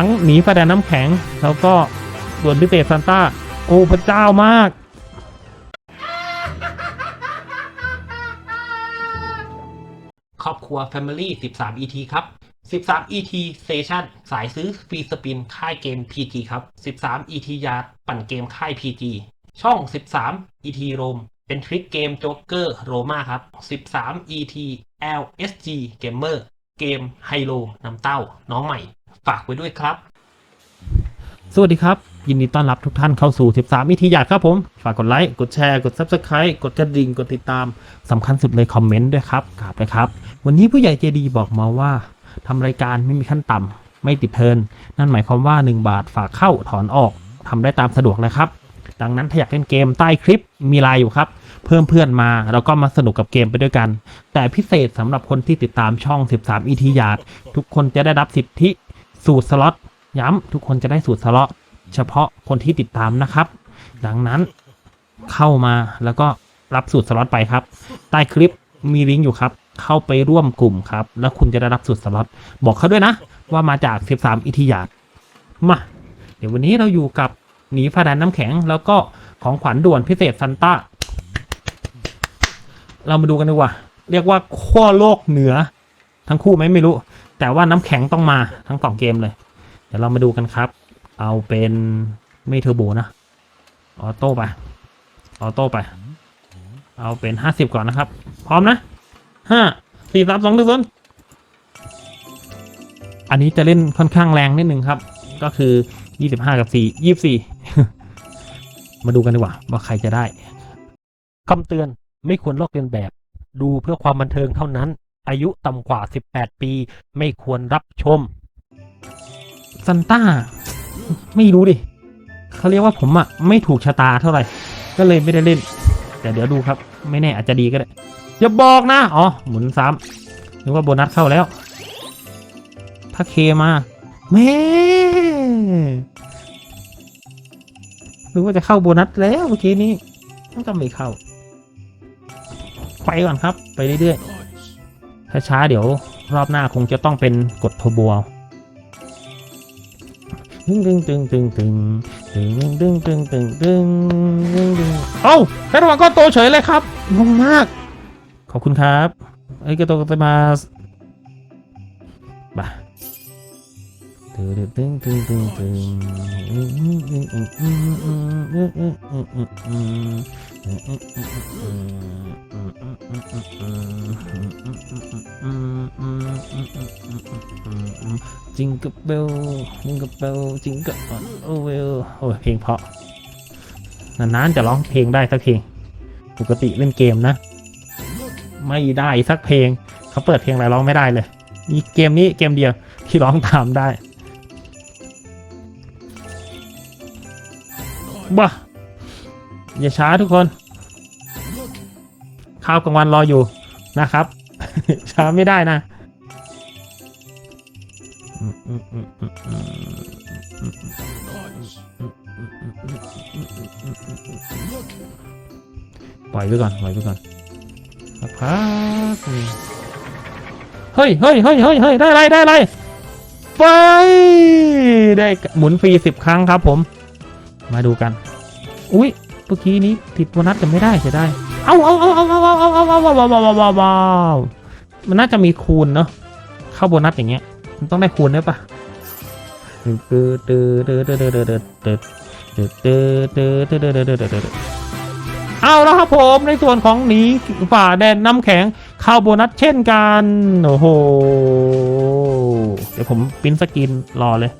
ทั้งหนีไฟแดนน้ำแข็ง แล้วก็ด่วนพิเศษซันต้าโอ้พระเจ้ามาก ครอบครัว Family 13 ET ครับ 13 ET Station สายซื้อฟรีสปินค่ายเกม PG ครับ 13 ET ยาร์ดปั่นเกมค่าย PG ช่อง 13 ET r o m เป็นทริคเกมโจ๊กเกอร์โรมาครับ 13 ET LSG Gamer เกมไฮโลน้ำเต้าน้องใหม่ ฝากไว้ด้วยครับ สวัสดีครับ ยินดีต้อนรับทุกท่านเข้าสู่ 13 ET ยาดครับผม ฝากกดไลค์ กดแชร์ กด Subscribe กดกระดิ่ง กดติดตามสำคัญสุดเลยคอมเมนต์ด้วยครับกราบเลยครับ วันนี้ผู้ใหญ่เจดีบอกมาว่าทำรายการไม่มีขั้นต่ำไม่ติดเทิน นั่นหมายความว่า 1 บาทฝากเข้าถอนออกทำได้ตามสะดวกเลยครับดังนั้นถ้าอยากเล่นเกมใต้คลิปมีไลน์อยู่ครับ เพิ่มเพื่อนมาแล้วก็มาสนุกกับเกมไปด้วยกัน แต่พิเศษสำหรับคนที่ติดตามช่อง 13 ET ยาดทุกคนจะได้รับสิทธิ สูตรสล็อตย้ำทุกคนจะได้สูตรสล็อตเฉพาะคนที่ติดตามนะครับ ดังนั้นเข้ามาแล้วก็รับสูตรสล็อตไปครับ ใต้คลิปมีลิงก์อยู่ครับ เข้าไปร่วมกลุ่มครับ แล้วคุณจะได้รับสูตรสล็อตบอกเขาด้วยนะ ว่ามาจาก 13 อิทิยาตมาเดี๋ยววันนี้เราอยู่กับหนีฟ้าแดนน้ำแข็ง แล้วก็ของขวัญด่วนพิเศษซันต้า เรามาดูกันดีกว่า เรียกว่าขั้วโลกเหนือ ทั้งคู่ไหมไม่รู้ แต่ว่าน้ำแข็งต้องมาทั้งสองเกมเลย เดี๋ยวเรามาดูกันครับ เอาเป็นไม่เทอร์โบนะออโต้ไปออโต้ไป เอาเป็นห้าสิบก่อนนะครับ พร้อมนะห้าสี่สามสองหนึ่งศูนย์อันนี้จะเล่นค่อนข้างแรงนิดนึงครับ ก็คือยี่สิบห้ากับสี่ยี่สี่มาดูกันดีกว่าว่าใครจะได้คำเตือนไม่ควรลอกเลียนแบบ ดูเพื่อความบันเทิงเท่านั้น อายุต่ำกว่า 18 ปี ไม่ควรรับชมซันต้า ไม่รู้ดิเขาเรียกว่าผมอะไม่ถูกชะตาเท่าไหร่ ก็เลยไม่ได้เล่น แต่เดี๋ยวดูครับ ไม่แน่อาจจะดีก็ได้ อย่าบอกนะ อ๋อ หมุนซ้ำนึกว่าโบนัสเข้าแล้ว ถ้าเคมาแม่นึกว่าจะเข้าโบนัสแล้วเมื่อกี้นี้มันก็ไม่เข้า ไปก่อนครับ ไปเรื่อยๆ ถ้าช้าเดี๋ยวรอบหน้าคงจะต้องเป็นกดโทรโบเอาตึงตึงตึงตึงตึงตึงตึงตึงตึงตึงตึงตึงเอ้าแค่ระหว่างก้อนโตเฉยเลยครับงงมาก ขอบคุณครับเอ้ยกระโตกระมาบ่าตึงตึงตึงตึงตึงอืมอืมอืมอืมอืมอืม จิงกับเบลจิงกับเบลจิงกับโอเวลโอ้ยเพลงเพราะนานๆจะร้องเพลงได้สักเพลง ปกติเล่นเกมนะ ไม่ได้สักเพลง เขาเปิดเพลงอะไรร้องไม่ได้เลยมีเกมนี้เกมเดียวที่ร้องตามได้บ้า อย่าช้าทุกคน ข้าวกลางวันรออยู่นะครับ ช้าไม่ได้นะปล่อยไปก่อนปล่อยไปก่อนสักพักหนึ่งเฮ้ยเฮ้ยเฮ้ยเฮ้ยเฮ้ยได้อะไรได้อะไรไปได้หมุนฟรีสิบครั้งครับผม มาดูกัน อุ้ย เมื่อกี้นี้ติดโบนัสจะไม่ได้จะได้เอาเอาเอาเอาเอาเอาเอาเอาเอาเอาเอาเอาเอาเอามันน่าจะมีคูณเนาะเข้าโบนัสอย่างเงี้ย มันต้องได้คูณด้วยปะเดือดเดือดเดือดเดือดเดือดเดือดเดือดเดือดเดือดเดือดเดือดเดือดเดือดเดือดเดือดเอาแล้วครับผมในส่วนของหนีฝ่าแดนน้ำแข็งเข้าโบนัสเช่นกันโอ้โหเดี๋ยวผมปิ้นสกินรอเลย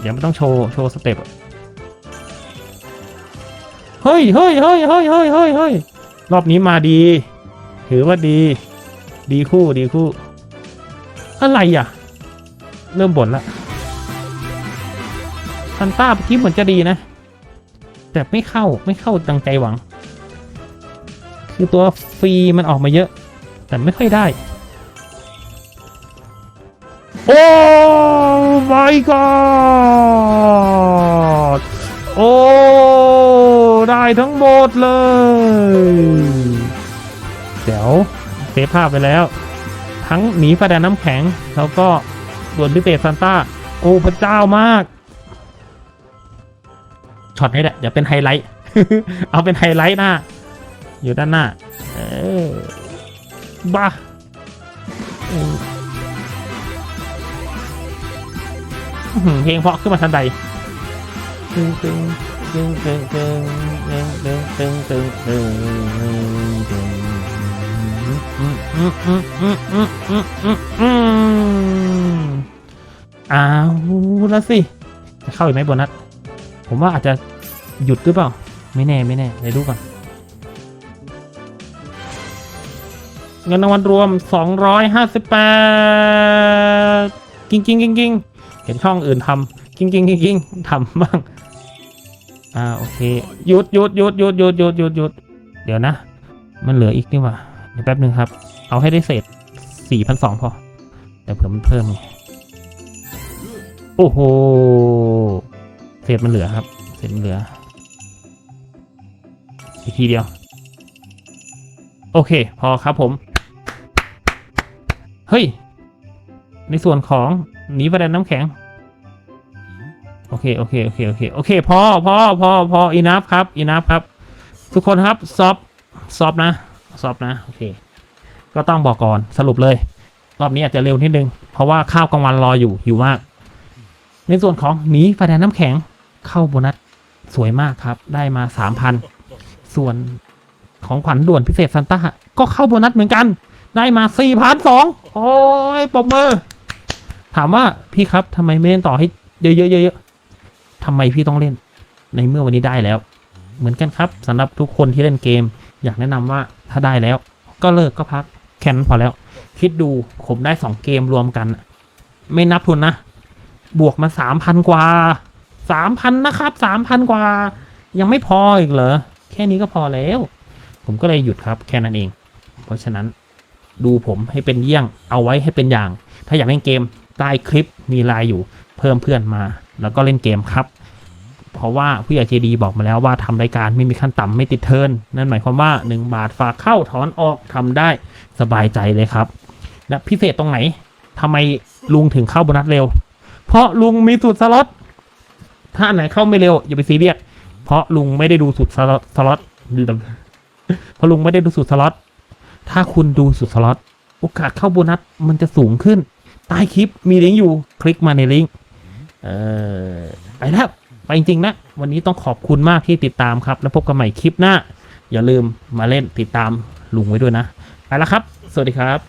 เดี๋ยวไม่ต้องโชว์โชว์สเต็ป เฮ้ยเฮ้ยเฮ้ยเฮ้ยเฮ้ยเฮ้ยเฮ้ยรอบนี้มาดี ถือว่าดี ดีคู่ดีคู่ อะไรอะ เริ่มบ่นละซันต้าเมื่อกี้เหมือนจะดีนะ แต่ไม่เข้าไม่เข้าดังใจหวัง คือตัวฟรีมันออกมาเยอะ แต่ไม่ค่อยได้ โอ้ my god โอ้ ได้ทั้งหมดเลย เดี๋ยวเซฟภาพไปแล้ว ทั้งหนีฟ้าแดนน้ำแข็ง แล้วก็ด่วนพิเศษซานต้า โอ้พระเจ้ามากช็อตนี้แหละเดี๋ยวเป็นไฮไลท์ เอาเป็นไฮไลท์หน้า อยู่ด้านหน้า เออบ้าเพลงเพราะขึ้นมาทันใดตึงตึง ตึงตึงตึงตึงตึงตึงตึงตึงตึงอืมอืมอืมอืมอืมอืมอืมอืมเอาละสิ จะเข้าอีกไหมโบนัส ผมว่าอาจจะหยุดหรือเปล่า ไม่แน่ไม่แน่เดี๋ยวดูก่อน เงินรางวัลรวม 258 กิ้งกิ้งกิ้งกิ้งเห็นช่องอื่นทำกิ้งกิ้งกิ้งกิ้งทำบ้าง อ่าโอเคหยุดหยุดหยุดหยุดหยุดหยุดหยุดหยุดเดี๋ยวนะ มันเหลืออีกนี่ว่าเดี๋ยวแป๊บนึงครับ เอาให้ได้เศษ4,200พอแต่เผื่อมันเพิ่มไงโอ้โหเศษมันเหลือครับเศษมันเหลืออีกทีเดียว โอเค พอครับผม เฮ้ย ในส่วนของหนีประเด็นน้ำแข็ง อเคโอเคโอเคโอเคโอเคพอพอพอพออินับครับอินับครับ ทุกคนครับซอฟซอฟนะซอฟนะโอเค ก็ต้องบอกก่อนสรุปเลย รอบนี้อาจจะเร็วนิดนึง เพราะว่าข้าวกลางวันรออยู่หิวมาก ในส่วนของหนีประเด็นน้ำแข็งเข้าโบนัสสวยมากครับ ได้มาสามพันส่วนของขวัญด่วนพิเศษซันต้าก็เข้าโบนัสเหมือนกัน ได้มาสี่พันสองโอ้ยปรบมือ ถามว่าพี่ครับทำไมไม่เล่นต่อให้เยอะๆเยอะๆ ทำไมพี่ต้องเล่น ในเมื่อวันนี้ได้แล้ว เหมือนกันครับสำหรับทุกคนที่เล่นเกม อยากแนะนำว่าถ้าได้แล้ว ก็เลิกก็พักแค่นั้นพอแล้ว คิดดูผมได้สองเกมรวมกัน ไม่นับทุนนะ บวกมาสามพันกว่าสามพันนะครับสามพันกว่า ยังไม่พออีกเหรอแค่นี้ก็พอแล้ว ผมก็เลยหยุดครับแค่นั้นเอง เพราะฉะนั้นดูผมให้เป็นเยี่ยงเอาไว้ให้เป็นอย่าง ถ้าอยากเล่นเกม ใต้คลิปมีไลน์อยู่เพิ่มเพื่อนมา แล้วก็เล่นเกมครับ เพราะว่าผู้ใหญ่ใจดีบอกมาแล้วว่าทำรายการไม่มีขั้นต่ำไม่ติดเทิร์นนั่นหมายความว่า 1 บาทฝากเข้าถอนออกทำได้สบายใจเลยครับ และพิเศษตรงไหนทำไมลุงถึงเข้าโบนัสเร็ว เพราะลุงมีสูตรสล็อตถ้าไหนเข้าไม่เร็วอย่าไปซีเรียสเพราะลุงไม่ได้ดูสูตรสล็อตสล็อตเพราะลุงไม่ได้ดูสูตรสล็อตถ้าคุณดูสูตรสล็อตโอกาสเข้าโบนัสมันจะสูงขึ้น ใต้คลิปมีลิงก์อยู่คลิกมาในลิงก์เออไปแล้วไปจริงๆนะ วันนี้ต้องขอบคุณมากที่ติดตามครับ แล้วพบกันใหม่คลิปหน้า อย่าลืมมาเล่นติดตามลุงไว้ด้วยนะ ไปแล้วครับ สวัสดีครับ